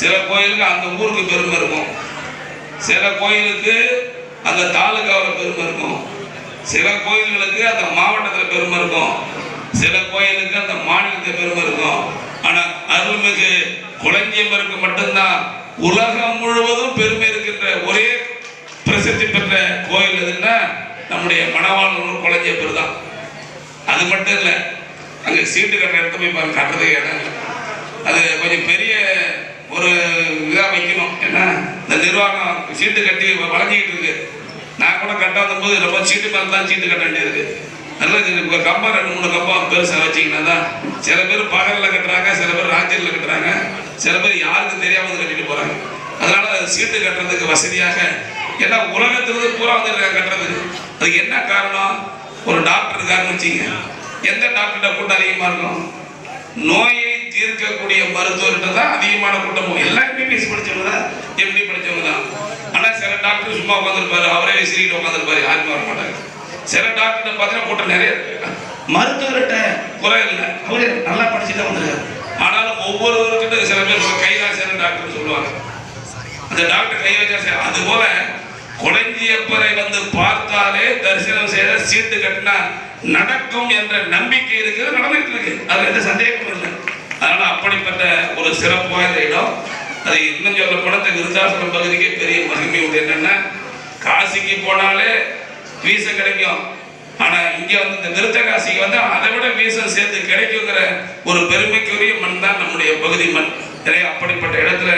சில கோயிலுக்கு அந்த ஊருக்கு பெருமை இருக்கும். சில கோயிலுக்கு அந்த தாலுகாவில் பெருமை இருக்கும். சில கோயில்களுக்கு அந்த மாவட்டத்தில் பெருமை இருக்கும். சில கோயிலுக்கு அந்த மாநிலத்தில் பெருமை இருக்கும். ஆனால் அருள்மிகு குளஞ்சியம்மருக்கு மட்டும்தான். உலகம் முழுவதும் பெருமை இருக்கின்ற ஒரே பிரசித்தி பெற்ற கோயில் எதுன்னா நம்முடைய மணவாளூர் குளஞ்சியப்பர் தான். அது மட்டும் இல்லை அங்கே சீட்டு கட்டுற இடத்த போய் பாருங்க கட்டுறதுக்கு இடம் அது கொஞ்சம் பெரிய ஒரு இதாக வைக்கணும். ஏன்னா இந்த நிர்வாகம் சீட்டு கட்டி வளைஞ்சிக்கிட்டு இருக்கு. நான் கூட கட்டாத போது ரொம்ப சீட்டு மேலே தான் சீட்டு கட்ட வேண்டியது நல்லா இப்போ கம்பம் ரெண்டு மூணு கம்பம் பெருசாக வச்சிங்கன்னா தான் சில பேர் பகலில் கட்டுறாங்க சில பேர் ராத்திரியில் கட்டுறாங்க சில பேர் யாருக்கும் தெரியாமல் வந்து கட்டிட்டு போகிறாங்க அதனால சீட்டு கட்டுறதுக்கு வசதியாக ஏன்னா உலகத்திலிருந்து பூரா வந்து கட்டுறதுக்கு அதுக்கு என்ன காரணம்? ஒரு டாக்டர் இருக்காருன்னு வச்சுங்க எந்த டாக்டர்கிட்ட கூட்டம் அதிகமாக இருக்கும்? நோயை தீர்க்கக்கூடிய மருத்துவர்கிட்ட தான் அதிகமான கூட்டமும் எல்லா எல்லாம் எம்பிபிஎஸ் படிச்சவங்க தான் எம்டி படிச்சவங்க தான். ஆனால் சில டாக்டர் சும்மா உட்காந்துருப்பாரு அவரே விசிறிட்டு உட்காந்துருப்பாரு யாருமே வர மாட்டாங்க சில டாக்டர் பார்த்தீங்கன்னா கூட்டம் நிறைய இருக்கு. மருத்துவர்கிட்ட குறை இல்லை. அவரே நல்லா படிச்சுட்டு வந்திருக்காரு. ஆனாலும் ஒவ்வொருவர்கிட்ட சில பேர் கைலாசன டாக்டர் சொல்லுவாங்க. அந்த டாக்டர் கை வச்சா சரி. அது போல குழஞ்சியப்பரை வந்து பார்த்தாலே தரிசனம் செய்த சீட்டு கட்டினா நடக்கும் என்ற நம்பிக்கை இருக்குது நடந்துட்டு இருக்கு. அதுல எந்த சந்தேகம் அதனால அப்படிப்பட்ட ஒரு சிறப்பு வாய்ந்த இடம். அது இன்னும் சொல்ல போனால் இந்த விருத்தாசலம் பகுதிக்கே பெரிய மகிமை உண்டு. என்னென்னா காசிக்கு போனாலே வீசம் கிடைக்கும். ஆனால் இங்கே வந்து இந்த விருத்த காசிக்கு வந்து அதை விட வீசம் சேர்த்து கிடைக்குங்கிற ஒரு பெருமைக்குரிய மண் தான் நம்முடைய பகுதி மண். எனவே அப்படிப்பட்ட இடத்துல